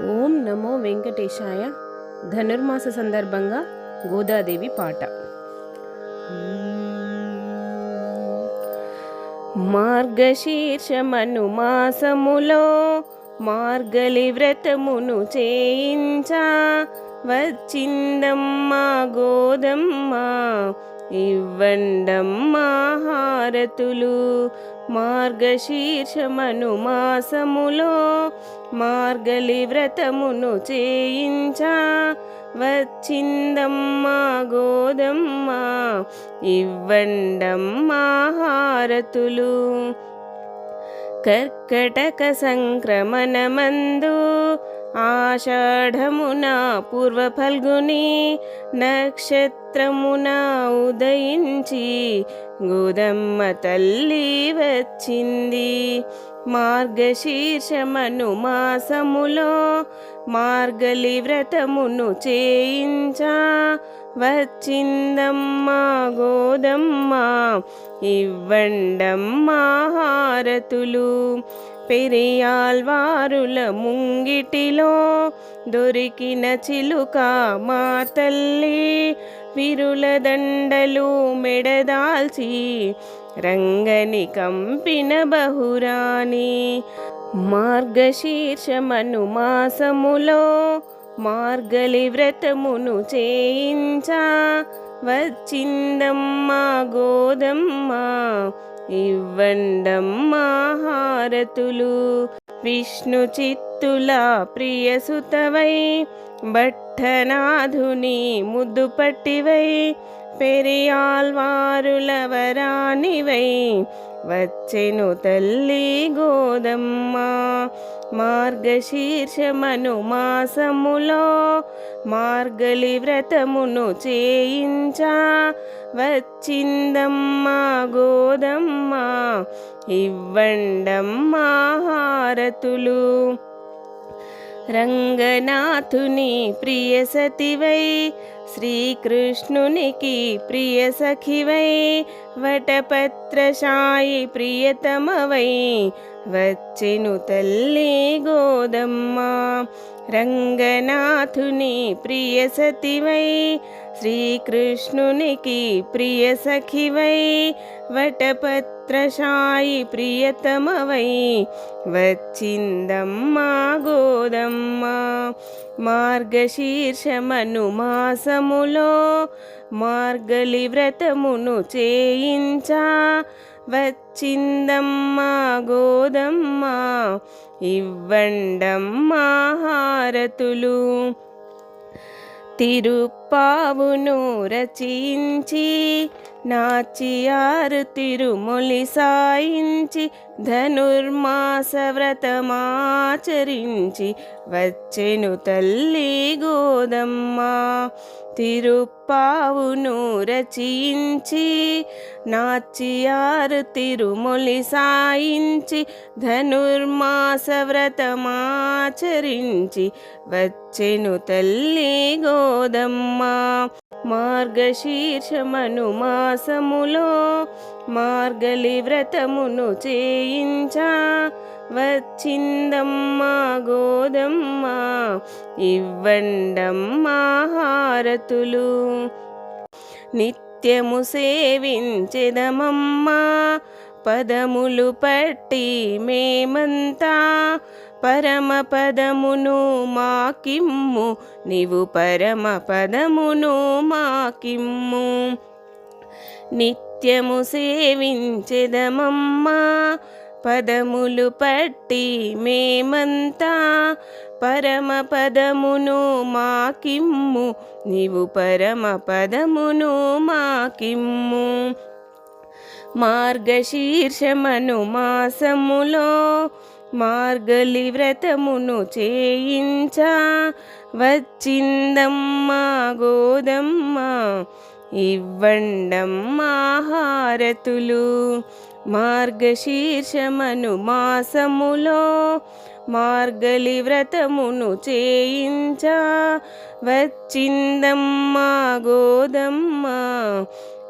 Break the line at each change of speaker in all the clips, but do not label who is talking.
ఓం నమో వెంకటేశాయ. ధనుర్మాస సందర్భంగా గోదాదేవి పాట. మార్గశీర్షమను మాసములో మార్గలి వ్రతమును చేయించా. వచ్చిందమ్మా గోదమ్మ ఇవ్వండమ్మా హారతులు. మార్గశీర్షమను మాసములో మార్గలి వ్రతమును చేయించా. వచ్చిందమ్మా గోదమ్మ ఇవ్వండమ్మా హారతులు. కర్కటక సంక్రమణమందు ఆషాఢమున పూర్వ ఫల్గుని నక్షత్రమున ఉదయించి గోదమ్మ తల్లి వచ్చింది. మార్గశీర్షమను మాసములో మార్గలి వ్రతమును చేయించా వచ్చిందమ్మా గోదమ్మ ఇవ్వండమ్మా హారతులు. పెరియాల్వారుల ముంగిటిలో దొరికిన చిలుక మా తల్లి విరుల దండలు మెడదాల్చి రంగని కంపిన బహురాని మార్గశీర్షమను మాసములో మార్గలి వ్రతమును చేయించా. వచ్చిందమ్మా గోదమ్మ ఇవ్వండమ్మా హారతులు. విష్ణు చిత్తుల ప్రియసుతవై భట్టనాథుని ముద్దు పట్టివై పెరియాల్వారుల వరానివై వచ్చెను తల్లి గోదమ్మ. మార్గశీర్షమను మాసములో మార్గలి వ్రతమును చేయించా. వచ్చిందమ్మా గోదమ్మ ఇవ్వండమ్మా హారతులు. రంగనాథుని ప్రియ సతివై శ్రీకృష్ణునికి ప్రియ సఖివై వటపత్రశాయి ప్రియతమవై వచ్చెను తల్లి గోదమ్మ. రంగనాథుని ప్రియ సతివై శ్రీకృష్ణునికి ప్రియ సఖివై వటపత్ర వటపత్రశాయి ప్రియతమవై వచ్చిందమ్మా గోదమ్మ. మార్గశీర్షమను మాసములో మార్గలి వ్రతమును చేయించా. వచ్చిందమ్మా గోదమ్మ ఇవ్వండమ్మా హారతులు. తిరుప్పావును రచించి నాచియారు తిరుమొలి సాయించి ధనుర్మాస వ్రతమాచరించి వచ్చెను తల్లి గోదమ్మ. తిరుప్పావును రచించి నాచియారు తిరుమొలి సాయించి ధనుర్మాస వ్రతమాచరించి వచ్చెను తల్లి గోదమ్మ. మార్గశీర్షమను మాసములో మార్గలి వ్రతమును చేయించా వచ్చిందమ్మా గోదమ్మ. ఇవ్వండమ్మా హారతులు నిత్యము సేవించెదమమ్మా పదములు పట్టి మేమంతా. పరమ పదమును మాకిమ్ము నీవు పరమ పదమును మాకిమ్ము. నిత్యము సేవించెదమమ్మా పదములు పట్టి మేమంతా పరమ పదమును మాకిమ్ము. నీవు పరమ పదమును మాకిమ్ము. మార్గశీర్షమను మాసములో మార్గలి వ్రతమును చేయించా. వచ్చిందమ్మా గోదమ్మ ఇవ్వండం ఆహారతులు మార్గశీర్షమను మాసములో మార్గలి వ్రతమును చేయించ. వచ్చిందమ్మా గోదమ్మ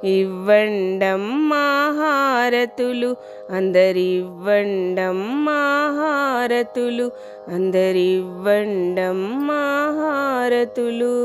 ఇవ్వండం హారతులు అందరివ్వండం హారతులు అందరివ్వండం హారతులు